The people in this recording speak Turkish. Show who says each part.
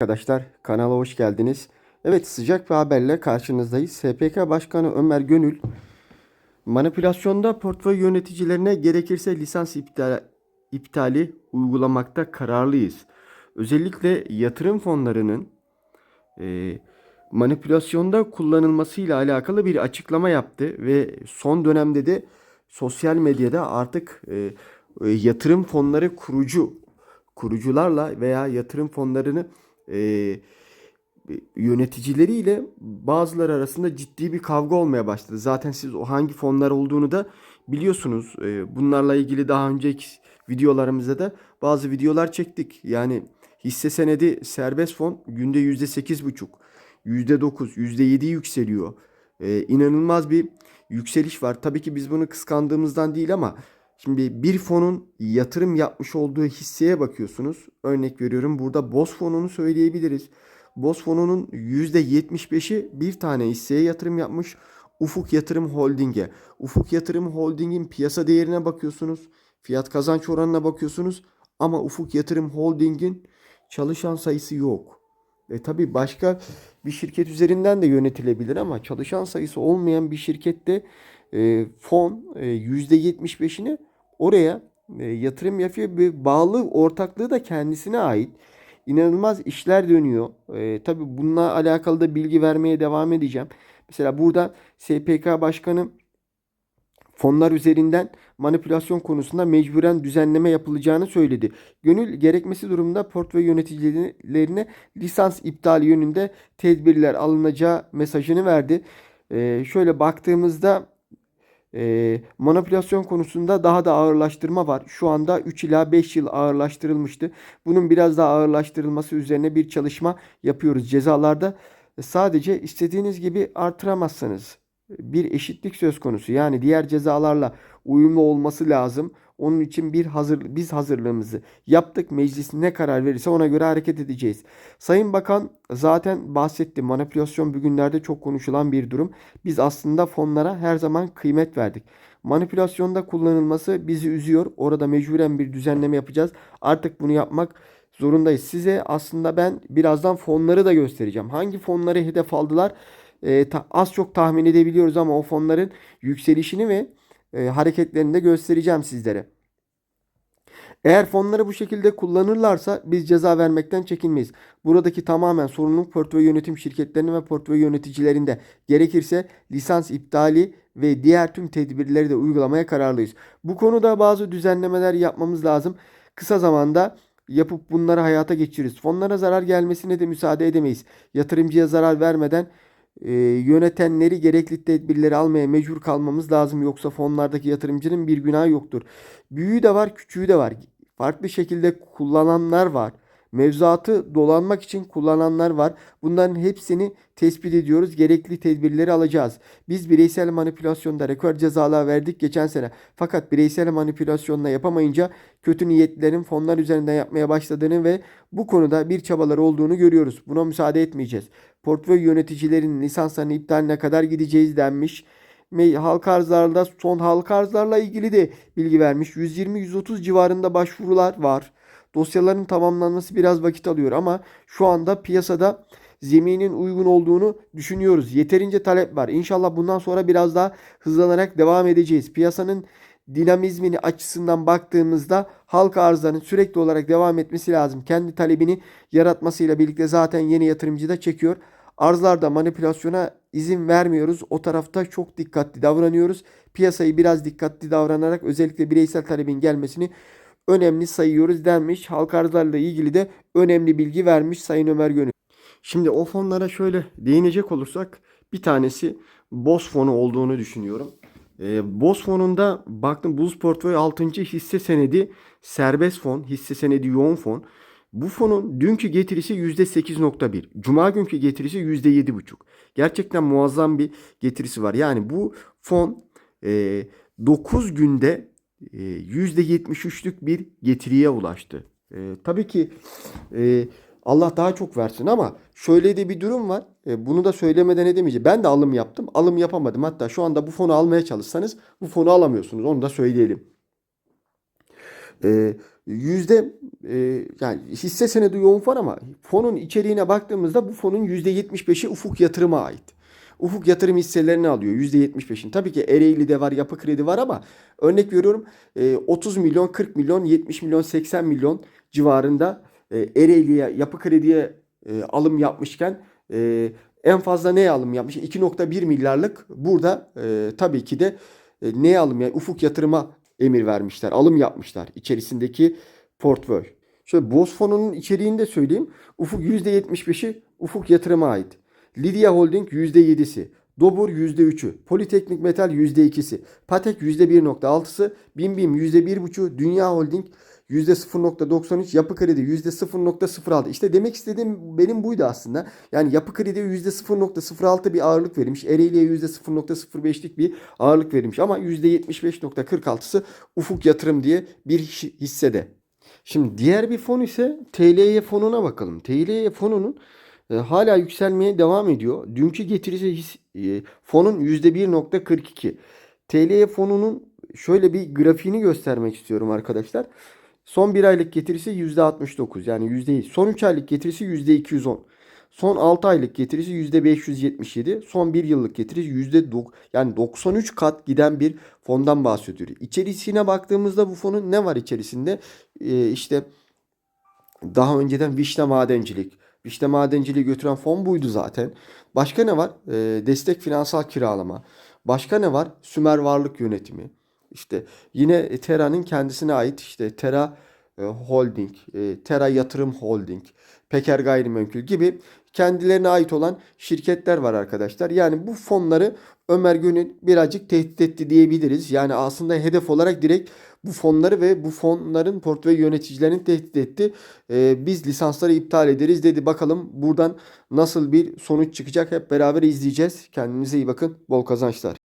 Speaker 1: Arkadaşlar kanala hoş geldiniz. Evet sıcak bir haberle karşınızdayız. SPK Başkanı Ömer Gönül manipülasyonda portföy yöneticilerine gerekirse lisans iptal, iptali uygulamakta kararlıyız. Özellikle yatırım fonlarının e, manipülasyonda kullanılmasıyla alakalı bir açıklama yaptı ve son dönemde de sosyal medyada artık e, e, yatırım fonları kurucu kurucularla veya yatırım fonlarını e, yöneticileriyle bazıları arasında ciddi bir kavga olmaya başladı. Zaten siz o hangi fonlar olduğunu da biliyorsunuz. E, bunlarla ilgili daha önceki videolarımızda da bazı videolar çektik. Yani hisse senedi serbest fon günde %8,5, %9, %7 yükseliyor. E, inanılmaz bir yükseliş var. Tabii ki biz bunu kıskandığımızdan değil ama Şimdi bir fonun yatırım yapmış olduğu hisseye bakıyorsunuz. Örnek veriyorum burada BOS fonunu söyleyebiliriz. BOS fonunun %75'i bir tane hisseye yatırım yapmış. Ufuk Yatırım Holding'e. Ufuk Yatırım Holding'in piyasa değerine bakıyorsunuz. Fiyat kazanç oranına bakıyorsunuz. Ama Ufuk Yatırım Holding'in çalışan sayısı yok. E tabi başka bir şirket üzerinden de yönetilebilir ama çalışan sayısı olmayan bir şirkette e, fon e, %75'ini oraya e, yatırım yapıyor ve bağlı ortaklığı da kendisine ait. İnanılmaz işler dönüyor. E, tabii bununla alakalı da bilgi vermeye devam edeceğim. Mesela burada SPK Başkanı fonlar üzerinden manipülasyon konusunda mecburen düzenleme yapılacağını söyledi. Gönül gerekmesi durumunda portföy yöneticilerine lisans iptali yönünde tedbirler alınacağı mesajını verdi. Ee, şöyle baktığımızda e, manipülasyon konusunda daha da ağırlaştırma var. Şu anda 3 ila 5 yıl ağırlaştırılmıştı. Bunun biraz daha ağırlaştırılması üzerine bir çalışma yapıyoruz. Cezalarda sadece istediğiniz gibi artıramazsınız. Bir eşitlik söz konusu. Yani diğer cezalarla uyumlu olması lazım. Onun için bir hazır biz hazırlığımızı yaptık. Meclis ne karar verirse ona göre hareket edeceğiz. Sayın Bakan zaten bahsetti. Manipülasyon bugünlerde çok konuşulan bir durum. Biz aslında fonlara her zaman kıymet verdik. Manipülasyonda kullanılması bizi üzüyor. Orada mecburen bir düzenleme yapacağız. Artık bunu yapmak zorundayız. Size aslında ben birazdan fonları da göstereceğim. Hangi fonları hedef aldılar? Ee, ta, az çok tahmin edebiliyoruz ama o fonların yükselişini ve e, hareketlerini de göstereceğim sizlere. Eğer fonları bu şekilde kullanırlarsa biz ceza vermekten çekinmeyiz. Buradaki tamamen sorumluluk portföy yönetim şirketlerinin ve portföy yöneticilerinde. Gerekirse lisans iptali ve diğer tüm tedbirleri de uygulamaya kararlıyız. Bu konuda bazı düzenlemeler yapmamız lazım. Kısa zamanda yapıp bunları hayata geçiririz. Fonlara zarar gelmesine de müsaade edemeyiz. Yatırımcıya zarar vermeden e, yönetenleri gerekli tedbirleri almaya mecbur kalmamız lazım. Yoksa fonlardaki yatırımcının bir günahı yoktur. Büyüğü de var, küçüğü de var. Farklı şekilde kullananlar var. Mevzuatı dolanmak için kullananlar var. Bunların hepsini tespit ediyoruz. Gerekli tedbirleri alacağız. Biz bireysel manipülasyonda rekor cezalar verdik geçen sene. Fakat bireysel manipülasyonla yapamayınca kötü niyetlerin fonlar üzerinden yapmaya başladığını ve bu konuda bir çabalar olduğunu görüyoruz. Buna müsaade etmeyeceğiz. Portföy yöneticilerin lisanslarının iptaline kadar gideceğiz denmiş halka arzlarda son halka arzlarla ilgili de bilgi vermiş. 120-130 civarında başvurular var. Dosyaların tamamlanması biraz vakit alıyor ama şu anda piyasada zeminin uygun olduğunu düşünüyoruz. Yeterince talep var. İnşallah bundan sonra biraz daha hızlanarak devam edeceğiz. Piyasanın dinamizmini açısından baktığımızda halka arzların sürekli olarak devam etmesi lazım. Kendi talebini yaratmasıyla birlikte zaten yeni yatırımcı da çekiyor. Arzlarda manipülasyona izin vermiyoruz. O tarafta çok dikkatli davranıyoruz. Piyasayı biraz dikkatli davranarak özellikle bireysel talebin gelmesini önemli sayıyoruz denmiş. Halka arzlarla ilgili de önemli bilgi vermiş Sayın Ömer Gönül. Şimdi o fonlara şöyle değinecek olursak bir tanesi BOS fonu olduğunu düşünüyorum. E, BOS fonunda baktım Buz Portföy 6. hisse senedi serbest fon, hisse senedi yoğun fon. Bu fonun dünkü getirisi %8.1. Cuma günkü getirisi %7.5. Gerçekten muazzam bir getirisi var. Yani bu fon e, 9 günde %73'lük bir getiriye ulaştı. E, tabii ki e, Allah daha çok versin ama şöyle de bir durum var. E, bunu da söylemeden edemeyeceğim. Ben de alım yaptım. Alım yapamadım. Hatta şu anda bu fonu almaya çalışsanız bu fonu alamıyorsunuz. Onu da söyleyelim. E, yüzde e, yani hisse senedi yoğun fon ama fonun içeriğine baktığımızda bu fonun yüzde 75'i ufuk yatırıma ait. Ufuk yatırım hisselerini alıyor %75'in. Tabii ki Ereğli'de var, Yapı Kredi var ama örnek veriyorum e, 30 milyon, 40 milyon, 70 milyon, 80 milyon civarında e, Ereğli'ye, Yapı Kredi'ye e, alım yapmışken e, en fazla neye alım yapmış? 2.1 milyarlık burada e, tabii ki de e, neye alım yani ufuk yatırıma emir vermişler. Alım yapmışlar içerisindeki portföy. Şöyle Bosfon'un içeriğini de söyleyeyim. Ufuk %75'i Ufuk yatırıma ait. Lidya Holding %7'si. Dobur %3'ü. Politeknik Metal %2'si. Patek %1.6'sı. Bimbim %1.5'u. Dünya Holding %0.93, Yapı Kredi %0.06. İşte demek istediğim benim buydu aslında. Yani Yapı Kredi'ye %0.06 bir ağırlık verilmiş. Ereğli'ye %0.05'lik bir ağırlık verilmiş. Ama %75.46'sı Ufuk Yatırım diye bir hissede. Şimdi diğer bir fon ise TLY fonuna bakalım. TLY fonunun e, hala yükselmeye devam ediyor. Dünkü getirisi his, e, fonun %1.42. TLY fonunun şöyle bir grafiğini göstermek istiyorum arkadaşlar. Son 1 aylık getirisi %69 yani %7. Son 3 aylık getirisi %210. Son 6 aylık getirisi %577. Son 1 yıllık getirisi %9 yani 93 kat giden bir fondan bahsediyoruz. İçerisine baktığımızda bu fonun ne var içerisinde? Ee, işte daha önceden Vişne Madencilik. Vişne Madenciliği götüren fon buydu zaten. Başka ne var? Ee, destek finansal kiralama. Başka ne var? Sümer Varlık Yönetimi. İşte yine Tera'nın kendisine ait işte Tera e, Holding, e, Tera Yatırım Holding, Peker Gayrimenkul gibi kendilerine ait olan şirketler var arkadaşlar. Yani bu fonları Ömer Gönül birazcık tehdit etti diyebiliriz. Yani aslında hedef olarak direkt bu fonları ve bu fonların portföy yöneticilerini tehdit etti. Ee, biz lisansları iptal ederiz dedi. Bakalım buradan nasıl bir sonuç çıkacak hep beraber izleyeceğiz. Kendinize iyi bakın. Bol kazançlar.